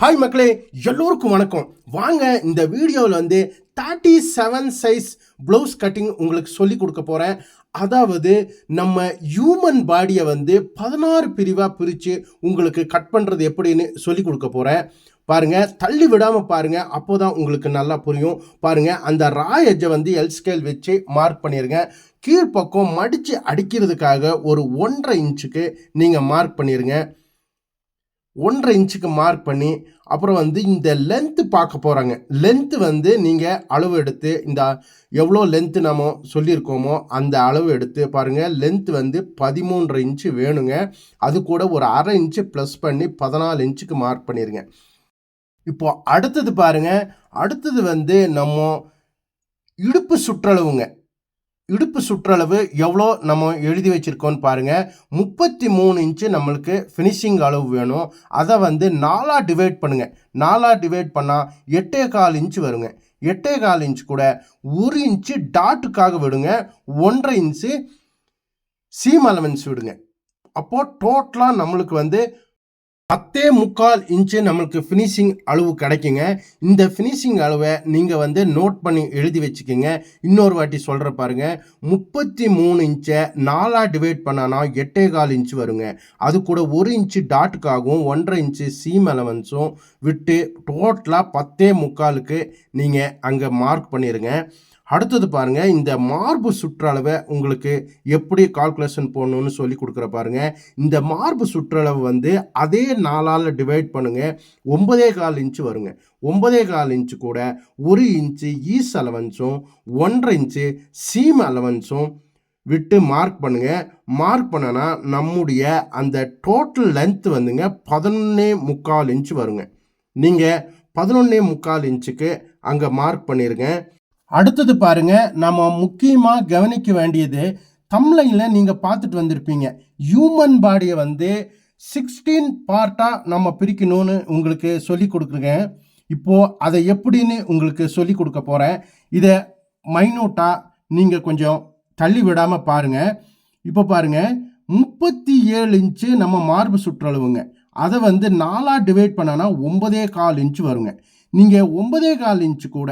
Hi மக்களே. எல்லோருக்கும் வணக்கம். வாங்க இந்த வீடியோவில் வந்து thirty seven size blouse cutting உங்களுக்கு சொல்லி கொடுக்க போகிறேன் அதாவது நம்ம ஹியூமன் பாடியை வந்து பதினாறு பிரிவாக பிரித்து உங்களுக்கு கட் பண்ணுறது எப்படின்னு சொல்லி கொடுக்க போகிறேன் பாருங்கள் தள்ளி விடாமல் பாருங்கள் அப்போ தான் உங்களுக்கு நல்லா புரியும். பாருங்கள் அந்த ரா எஜ்ஜை வந்து எல் ஸ்கேல் வச்சு மார்க் பண்ணிடுங்க கீழ்ப்பக்கம் மடித்து அடிக்கிறதுக்காக ஒரு ஒன்றரை இன்ச்சுக்கு நீங்கள் மார்க் பண்ணிடுங்க ஒன்றரை இன்ச்சுக்கு மார்க் பண்ணி அப்புறம் வந்து இந்த லென்த்து பார்க்க போகிறாங்க லென்த்து வந்து நீங்கள் அளவு எடுத்து இந்த எவ்வளோ லென்த்து நம்ம சொல்லியிருக்கோமோ அந்த அளவு எடுத்து பாருங்கள் லென்த்து வந்து பதிமூன்றரை இன்ச்சு வேணுங்க. அது கூட ஒரு அரை இன்ச்சு ப்ளஸ் பண்ணி பதினாலு இன்ச்சுக்கு மார்க் பண்ணிடுங்க இப்போ அடுத்தது பாருங்க. அடுத்தது வந்து நம்ம இடுப்பு சுற்றளவுங்க. இடுப்பு சுற்றளவு எவ்வளோ நம்ம எழுதி வச்சுருக்கோன்னு பாருங்கள் முப்பத்தி மூணு இன்ச்சு நம்மளுக்கு ஃபினிஷிங் அளவு வேணும். அதை வந்து நாலாக டிவைட் பண்ணுங்கள் நாலாக டிவைட் பண்ணால் எட்டே கால் இன்ச்சு வருங்க. எட்டே கால் இன்ச் கூட ஒரு இன்ச்சு டாட்டுக்காக விடுங்க. ஒன்றரை இன்ச்சு சீம் அலவன்ஸ் விடுங்க. அப்போது டோட்டலாக நம்மளுக்கு வந்து பத்தே முக்கால் இன்ச்சு நம்மளுக்கு ஃபினிஷிங் அளவு கிடைக்குங்க. இந்த ஃபினிஷிங் அளவை நீங்கள் வந்து நோட் பண்ணி எழுதி வச்சுக்கோங்க. இன்னொரு வாட்டி சொல்கிற பாருங்க. முப்பத்தி மூணு இன்ச்சை நாலாக டிவைட் பண்ணானா எட்டே கால் இன்ச்சு வருங்க. அது கூட ஒரு இன்ச்சு டாட்டுக்காகவும் ஒன்றரை இன்ச்சு சீம் அலவன்ஸும் விட்டு டோட்டலாக பத்தே முக்காலுக்கு நீங்கள் அங்கே மார்க் பண்ணிடுங்க அடுத்தது பாருங்கள் இந்த மார்பு சுற்றளவை உங்களுக்கு எப்படி கால்குலேஷன் போடணும்னு சொல்லி கொடுக்குற பாருங்கள் இந்த மார்பு சுற்றளவு வந்து அதே நாளால் டிவைட் பண்ணுங்கள் ஒன்பதே கால் இன்ச்சு வருங்க. ஒன்பதே கால் இன்ச்சு கூட ஒரு இன்ச்சு ஈஸ் அலவன்ஸும் ஒன்றரை இன்ச்சு சீம் அலவன்ஸும் விட்டு மார்க் பண்ணுங்க. மார்க் பண்ணனா நம்முடைய அந்த டோட்டல் லென்த் வந்துங்க பதினொன்னே முக்கால் இன்ச்சு வருங்க. நீங்கள் பதினொன்னே முக்கால் இன்ச்சுக்கு அங்கே மார்க் பண்ணிடுங்க அடுத்தது பாருங்க நம்ம முக்கியமாக கவனிக்க வேண்டியது தம்லைனில் நீங்கள் பார்த்துட்டு வந்திருப்பீங்க. ஹியூமன் பாடியை வந்து சிக்ஸ்டீன் பார்ட்டாக நம்ம பிரிக்கணும்னு உங்களுக்கு சொல்லி கொடுக்குறேன். இப்போது அதை எப்படின்னு உங்களுக்கு சொல்லி கொடுக்க போகிறேன் இதை மைனூட்டாக நீங்கள் கொஞ்சம் தள்ளி விடாமல் பாருங்கள் இப்போ பாருங்கள் முப்பத்தி ஏழு இன்ச்சு நம்ம மார்பு சுற்றளவுங்க அதை வந்து நாலாக டிவைட் பண்ணனா ஒன்பதே கால் இன்ச்சு வருங்க. நீங்கள் ஒன்பதே கால் இன்ச்சு கூட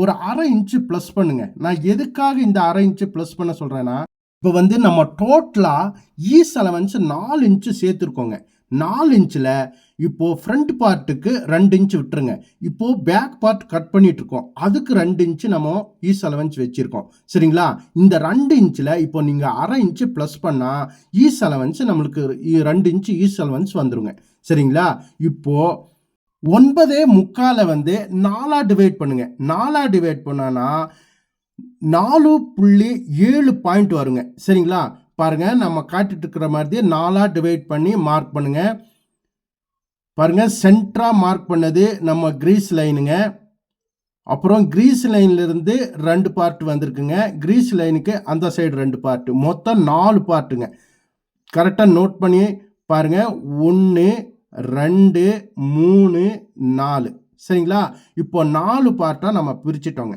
ஒரு அரை இன்ச்சு ப்ளஸ் பண்ணுங்க. நான் எதுக்காக இந்த அரை இன்ச்சு ப்ளஸ் பண்ண சொல்கிறேன்னா இப்போ வந்து நம்ம டோட்டலாக ஈஸ் அலவன்ஸ் நாலு இன்ச்சு சேர்த்துருக்கோங்க. நாலு இன்ச்சில் இப்போது ஃப்ரண்ட் பார்ட்டுக்கு ரெண்டு இன்ச்சு விட்டுருங்க. இப்போது பேக் பார்ட் கட் பண்ணிகிட்ருக்கோம் அதுக்கு ரெண்டு இன்ச்சு நம்ம ஈஸ் அலவன்ஸ் வச்சுருக்கோம். சரிங்களா? இந்த ரெண்டு இன்ச்சில் இப்போ நீங்கள் அரை இன்ச்சு ப்ளஸ் பண்ணால் ஈஸ் அலவன்ஸ் நம்மளுக்கு ரெண்டு இன்ச்சு ஈஸ் அலவன்ஸ் வந்துடுங்க சரிங்களா? இப்போது ஒன்பதே முக்காலை வந்து நாலா டிவைட் பண்ணுங்க. நாலா டிவைட் பண்ணோன்னா நாலு புள்ளி ஏழு பாயிண்ட் வருங்க. சரிங்களா? பாருங்க நம்ம காட்டிட்டு இருக்கிற மாதிரி நாலா டிவைட் பண்ணி மார்க் பண்ணுங்க. பாருங்க சென்ட்ரா மார்க் பண்ணது நம்ம கிரீஸ் லைனுங்க அப்புறம் கிரீஸ் லைன்லேருந்து ரெண்டு பார்ட் வந்திருக்குங்க. கிரீஸ் லைனுக்கு அந்த சைடு ரெண்டு பார்ட்டு மொத்தம் நாலு பார்ட்டுங்க கரெக்டாக நோட் பண்ணி பாருங்க. ஒன்று ரெண்டு மூணு நாலு. சரிங்களா? இப்போ நாலு பார்ட்டாக நம்ம பிரிச்சிட்டோங்க.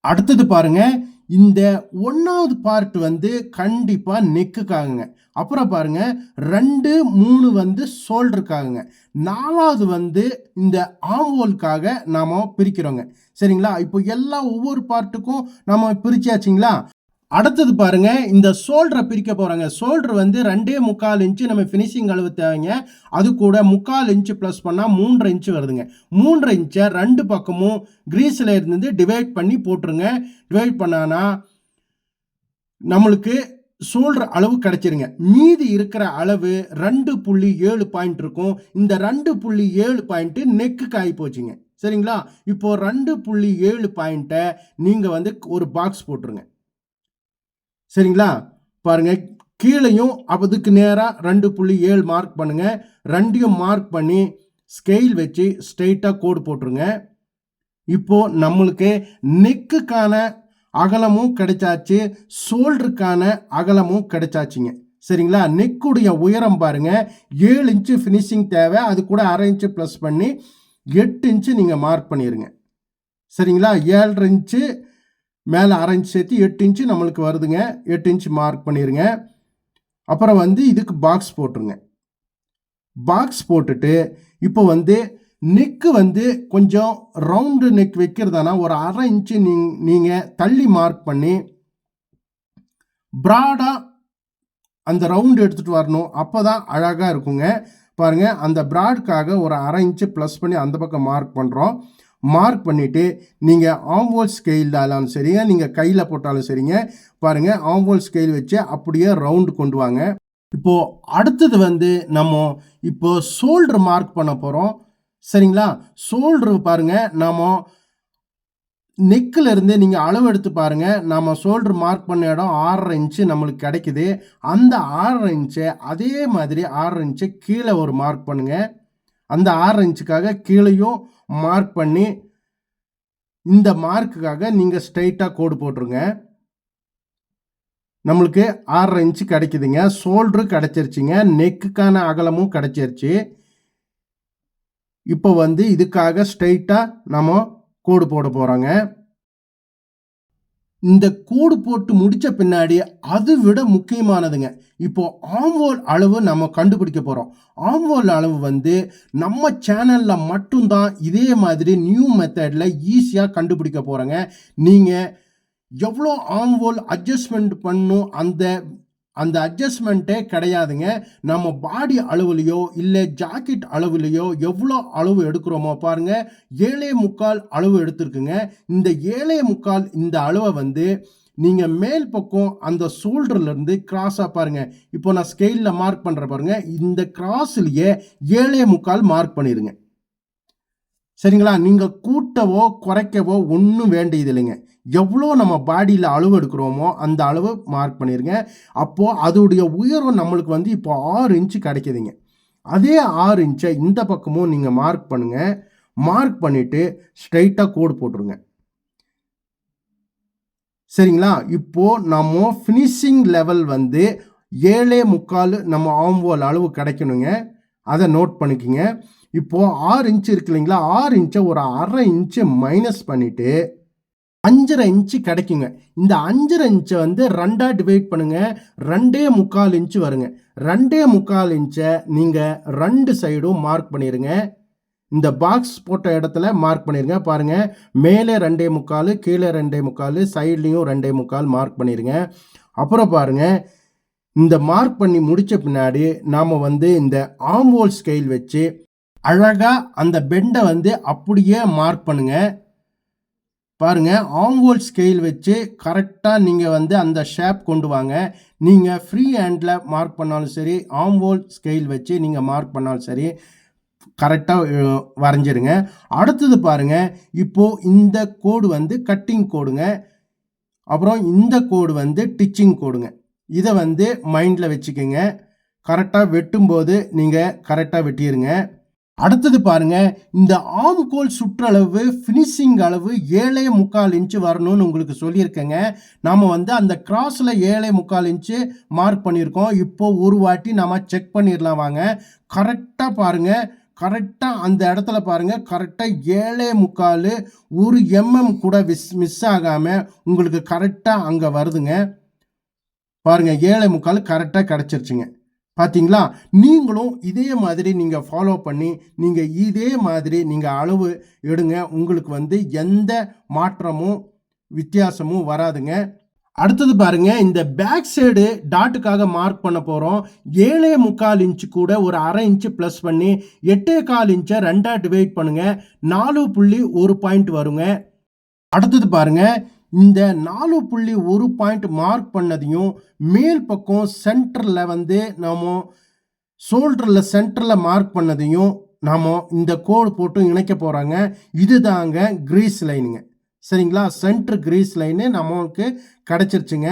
அடுத்தது பாருங்க. இந்த ஒன்றாவது பார்ட் வந்து கண்டிப்பாக நெக்குக்காகுங்க அப்புறம் பாருங்க. ரெண்டு மூணு வந்து சோல்டருக்காகுங்க நாலாவது வந்து இந்த ஆம்போலுக்காக நாம் பிரிக்கிறோங்க. சரிங்களா? இப்போ எல்லா ஒவ்வொரு பார்ட்டுக்கும் நம்ம பிரிச்சாச்சுங்களா? அடுத்தது பாருங்க இந்த சோல்டரை பிரிக்க போறாங்க. சோல்டர் வந்து ரெண்டே முக்கால் இன்ச்சு நம்ம ஃபினிஷிங் அளவு தேவைங்க. அது கூட முக்கால் இன்ச்சு ப்ளஸ் பண்ணால் மூன்றரை இன்ச்சு வருதுங்க. மூன்றரை இன்ச்சை ரெண்டு பக்கமும் கிரீஸில் இருந்து டிவைட் பண்ணி போட்டுருங்க. டிவைட் பண்ணானா நம்மளுக்கு சோல்டர் அளவு கிடைச்சிருங்க. மீதி இருக்கிற அளவு ரெண்டு புள்ளி ஏழு பாயிண்ட் இருக்கும். இந்த ரெண்டு புள்ளி ஏழு பாயிண்ட்டு நெக்குக்கு ஆகி போச்சுங்க. சரிங்களா? இப்போ ரெண்டு புள்ளி ஏழு பாயிண்ட்டை நீங்கள் வந்து ஒரு பாக்ஸ் போட்டுருங்க. சரிங்களா? பாருங்க கீழையும் அதுக்கு நேராக ரெண்டு புள்ளி ஏழு மார்க் பண்ணுங்க. ரெண்டையும் மார்க் பண்ணி ஸ்கெயில் வச்சு ஸ்ட்ரெயிட்டாக கோடு போட்டுருங்க. இப்போ நம்மளுக்கு நெக்குக்கான அகலமும் கிடைச்சாச்சு ஷோல்டருக்கான அகலமும் கிடைச்சாச்சுங்க. சரிங்களா? நெக்குடைய உயரம் பாருங்க ஏழு இன்ச்சு ஃபினிஷிங் தேவை. அது கூட அரை இன்ச்சு ப்ளஸ் பண்ணி எட்டு இன்ச்சு நீங்கள் மார்க் பண்ணிடுங்க சரிங்களா? ஏழரை இன்ச்சு மேலே அரை இன்ச் சேர்த்து எட்டு இன்ச்சு நம்மளுக்கு வருதுங்க. எட்டு இன்ச்சு மார்க் பண்ணிடுங்க அப்புறம் வந்து இதுக்கு பாக்ஸ் போட்டுருங்க. பாக்ஸ் போட்டுட்டு இப்போ வந்து நெக்கு வந்து கொஞ்சம் ரவுண்டு நெக் வைக்கிறதானா ஒரு அரை இன்ச்சு நீங் நீங்கள் தள்ளி மார்க் பண்ணி ப்ராடாக அந்த ரவுண்டு எடுத்துகிட்டு வரணும். அப்போ தான் அழகாக இருக்குங்க. பாருங்கள் அந்த ப்ராட்காக ஒரு அரை இன்ச்சு ப்ளஸ் பண்ணி அந்த பக்கம் மார்க் பண்ணுறோம் மார்க் பண்ணிவிட்டு நீங்கள் ஆம்போல் ஸ்கெயிலாலும் சரிங்க நீங்கள் கையில் போட்டாலும் சரிங்க. பாருங்கள் ஆம்போல் ஸ்கெயில் வச்சு அப்படியே ரவுண்டு கொண்டு வாங்க. இப்போது அடுத்தது வந்து நம்ம இப்போ ஷோல்டர் மார்க் பண்ண போகிறோம் சரிங்களா? ஷோல்டர் பாருங்கள் நாம் நெக்கில் இருந்து நீங்கள் அளவு எடுத்து பாருங்கள் நம்ம ஷோல்டர் மார்க் பண்ண இடம் ஆறரை இன்ச்சு நம்மளுக்கு கிடைக்குது. அந்த ஆறரை இன்ச்சை அதே மாதிரி ஆறரை இன்ச்சை கீழே ஒரு மார்க் பண்ணுங்கள் அந்த ஆறரை இன்ச்சுக்காக கீழேயும் மார்க் பண்ணி இந்த மார்க்குக்காக நீங்கள் ஸ்ட்ரைட்டாக கோடு போட்டுருங்க. நம்மளுக்கு ஆறரை இன்ச்சு கிடைக்குதுங்க. ஷோல்டரு கிடச்சிருச்சுங்க. நெக்குக்கான அகலமும் கிடைச்சிருச்சு. இப்போ வந்து இதுக்காக ஸ்ட்ரைட்டாக நம்ம கோடு போட போகிறோங்க இந்த கோடு போட்டு முடிச்ச பின்னாடி அது விட முக்கியமானதுங்க. இப்போ ஆம்வோல் அளவு நம்ம கண்டுபிடிக்க போகிறோம் ஆம்வோல் அளவு வந்து நம்ம சேனலில் மட்டும்தான் இதே மாதிரி நியூ மெத்தடில் ஈஸியாக கண்டுபிடிக்க போகிறோங்க நீங்கள் எவ்வளோ ஆம்வோல் அட்ஜஸ்ட்மெண்ட் பண்ணும் அந்த அந்த அட்ஜஸ்ட்மெண்ட்டே கிடையாதுங்க. நம்ம பாடி அளவுலையோ இல்லை ஜாக்கெட் அளவுலையோ எவ்வளோ அளவு எடுக்கிறோமோ பாருங்க. ஏழே முக்கால் அளவு எடுத்துருக்குங்க. இந்த ஏழே முக்கால் இந்த அளவை வந்து நீங்கள் மேல் பக்கம் அந்த ஷோல்டர்லேருந்து கிராஸாக பாருங்கள் இப்போ நான் ஸ்கெயிலில் மார்க் பண்ணுற பாருங்கள் இந்த கிராஸ்லேயே ஏழே முக்கால் மார்க் பண்ணிடுங்க. சரிங்களா? நீங்கள் கூட்டவோ குறைக்கவோ ஒன்றும் வேண்டியது இல்லைங்க எவ்வளோ நம்ம பாடியில் அளவு எடுக்கிறோமோ அந்த அளவு மார்க் பண்ணிடுங்க அப்போது அதோடைய உயர்வு நம்மளுக்கு வந்து இப்போ ஆறு இன்ச்சு கிடைக்கிதுங்க. அதே ஆறு இன்ச்சை இந்த பக்கமும் நீங்கள் மார்க் பண்ணுங்கள் மார்க் பண்ணிவிட்டு ஸ்ட்ரைட்டாக கோடு போட்டுருங்க. சரிங்களா? இப்போது நம்ம ஃபினிஷிங் லெவல் வந்து ஏழே முக்கால் நம்ம ஆம்போல் அளவு கிடைக்கணுங்க. அதை நோட் பண்ணிக்கோங்க. இப்போது ஆறு இன்ச்சு இருக்கு இல்லைங்களா? ஆறு இன்ச்சை ஒரு அரை இன்ச்சு மைனஸ் பண்ணிவிட்டு அஞ்சரை இன்ச்சு கிடைக்குங்க. இந்த அஞ்சரை இன்ச்சை வந்து ரெண்டாக டிவைட் பண்ணுங்க. ரெண்டே முக்கால் இன்ச்சு வருங்க. ரெண்டே முக்கால் இன்ச்சை நீங்கள் ரெண்டு சைடும் மார்க் பண்ணிடுங்க இந்த பாக்ஸ் போட்ட இடத்துல மார்க் பண்ணிடுங்க பாருங்கள் மேலே ரெண்டே முக்கால் கீழே ரெண்டே முக்கால் சைட்லேயும் ரெண்டே முக்கால் மார்க் பண்ணிடுங்க அப்புறம் பாருங்கள் இந்த மார்க் பண்ணி முடித்த பின்னாடி நாம் வந்து இந்த ஆம்வோல் ஸ்கெயில் வச்சு அழகாக அந்த பெண்டை வந்து அப்படியே மார்க் பண்ணுங்கள் பாருங்கள் ஆம்வோல் ஸ்கெயில் வச்சு கரெக்டாக நீங்கள் வந்து அந்த ஷேப் கொண்டு வாங்க. நீங்கள் ஃப்ரீ ஹேண்டில் மார்க் பண்ணாலும் சரி ஆம்வோல் ஸ்கெயில் வச்சு நீங்கள் மார்க் பண்ணாலும் சரி கரெக்டாக வரைஞ்சிருங்க. அடுத்தது பாருங்கள் இப்போது இந்த கோடு வந்து கட்டிங் கோடுங்க அப்புறம் இந்த கோடு வந்து டிச்சிங் கோடுங்க இதை வந்து மைண்டில் வச்சுக்கோங்க. கரெக்டாக வெட்டும்போது நீங்கள் கரெக்டாக வெட்டிடுங்க அடுத்தது பாருங்க இந்த ஆம் கோல் சுற்றளவு ஃபினிஷிங் அளவு ஏழே முக்கால் இன்ச்சு வரணும்னு உங்களுக்கு சொல்லியிருக்கேங்க. நாம் வந்து அந்த கிராஸில் ஏழே முக்கால் இன்ச்சு மார்க் பண்ணியிருக்கோம். இப்போ ஒரு வாட்டி நம்ம செக் பண்ணிடலாம் வாங்க. கரெக்டாக பாருங்க கரெக்டாக அந்த இடத்துல பாருங்க கரெக்டாக ஏழே முக்கால் ஒரு எம்எம் கூட மிஸ் மிஸ் ஆகாமல் உங்களுக்கு கரெக்டாக அங்கே வருதுங்க. பாருங்கள் ஏழே முக்கால் கரெக்டாக கிடச்சிருச்சுங்க. பார்த்தீங்களா நீங்களும் இதே மாதிரி நீங்கள் ஃபாலோ பண்ணி நீங்கள் இதே மாதிரி நீங்கள் அளவு எடுங்க. உங்களுக்கு வந்து எந்த மாற்றமும் வித்தியாசமும் வராதுங்க. அடுத்தது பாருங்க இந்த பேக் சைடு டாட்டுக்காக மார்க் பண்ண போகிறோம் ஏழே முக்கால் இன்ச்சு கூட ஒரு அரை இன்ச்சு ப்ளஸ் பண்ணி எட்டே கால் இன்ச்சை ரெண்டாக டிவைட் பண்ணுங்க. நாலு புள்ளி ஒரு பாயிண்ட் வருங்க. அடுத்தது பாருங்கள் இந்த நாலு புள்ளி ஒரு பாயிண்ட் மார்க் பண்ணதையும் மேல் பக்கம் சென்டரில் வந்து நாம் ஷோல்டரில் சென்டரில் மார்க் பண்ணதையும் நாம் இந்த கோடு போட்டு இணைக்க போகிறாங்க இதுதாங்க கிரீஸ் லைனுங்க சரிங்களா? சென்ட்ரு கிரீஸ் லைனு நமக்கு கிடச்சிருச்சுங்க.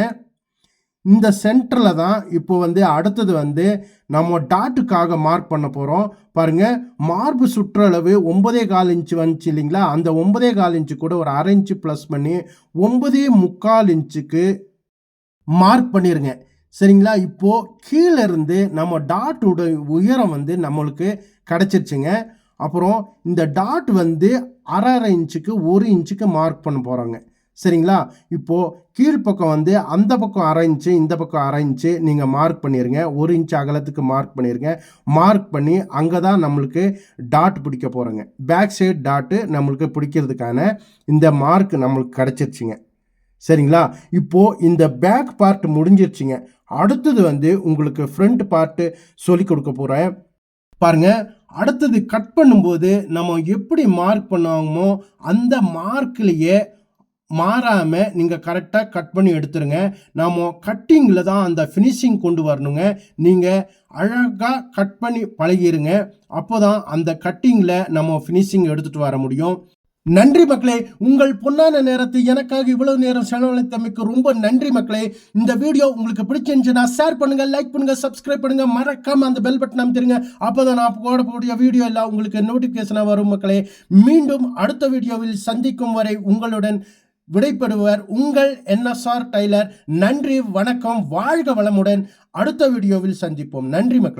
இந்த சென்டரில் தான் இப்போ வந்து அடுத்தது வந்து நம்ம டாட்டுக்காக மார்க் பண்ண போகிறோம் பாருங்க மார்பு சுற்றளவு ஒன்பதே கால் இன்ச்சு வந்துச்சு இல்லைங்களா? அந்த ஒன்பதே கால் இன்ச்சு கூட ஒரு அரை இன்ச்சு ப்ளஸ் பண்ணி ஒன்பதே முக்கால் இன்ச்சுக்கு மார்க் பண்ணிடுங்க சரிங்களா? இப்போது கீழே இருந்து நம்ம டாட்டோட உயரம் வந்து நம்மளுக்கு கிடச்சிருச்சுங்க. அப்புறம் இந்த டாட் வந்து அரை அரை இன்ச்சுக்கு ஒரு இன்ச்சுக்கு மார்க் பண்ண போகிறாங்க சரிங்களா? இப்போது கீழ்ப்பக்கம் வந்து அந்த பக்கம் அரை இன்ச்சு இந்த பக்கம் அரை இன்ச்சு நீங்கள் மார்க் பண்ணிடுங்க ஒரு இன்ச் அகலத்துக்கு மார்க் பண்ணிடுங்க மார்க் பண்ணி அங்கே தான் நம்மளுக்கு டாட் பிடிக்க போகிறோங்க பேக் சைடு டாட்டு நம்மளுக்கு பிடிக்கிறதுக்கான இந்த மார்க் நம்மளுக்கு கிடச்சிருச்சுங்க. சரிங்களா? இப்போது இந்த பேக் பார்ட் முடிஞ்சிருச்சுங்க. அடுத்தது வந்து உங்களுக்கு ஃப்ரண்ட் பார்ட்டு சொல்லி கொடுக்க போகிறேன் பாருங்க. அடுத்தது கட் பண்ணும்போது நம்ம எப்படி மார்க் பண்ணுவாங்கமோ அந்த மார்க்லேயே மாறாமல் நீங்கள் கரெக்டாக கட் பண்ணி எடுத்துருங்க. நாம் கட்டிங்கில் தான் அந்த ஃபினிஷிங் கொண்டு வரணுங்க. நீங்கள் அழகாக கட் பண்ணி பழகிருங்க. அப்போ தான் அந்த கட்டிங்கில் நம்ம ஃபினிஷிங் எடுத்துகிட்டு வர முடியும். நன்றி மக்களே உங்கள் பொன்னான நேரத்தை எனக்காக இவ்வளவு நேரம் செலவழித்தமைக்கு ரொம்ப நன்றி மக்களே. இந்த வீடியோ உங்களுக்கு பிடிச்சிருந்துச்சுன்னா ஷேர் பண்ணுங்க லைக் பண்ணுங்க சப்ஸ்கிரைப் பண்ணுங்க. மறக்காம அந்த பெல் பட்டன் அமைத்திருங்க. அப்போதான் நான் போடக்கூடிய வீடியோ எல்லாம் உங்களுக்கு நோட்டிஃபிகேஷனாக வரும் மக்களே. மீண்டும் அடுத்த வீடியோவில் சந்திக்கும் வரை உங்களுடன் விடைபெறுவர் உங்கள் என்எஸ்ஆர் டைலர். நன்றி வணக்கம் வாழ்க வளமுடன். அடுத்த வீடியோவில் சந்திப்போம். நன்றி மக்கள்.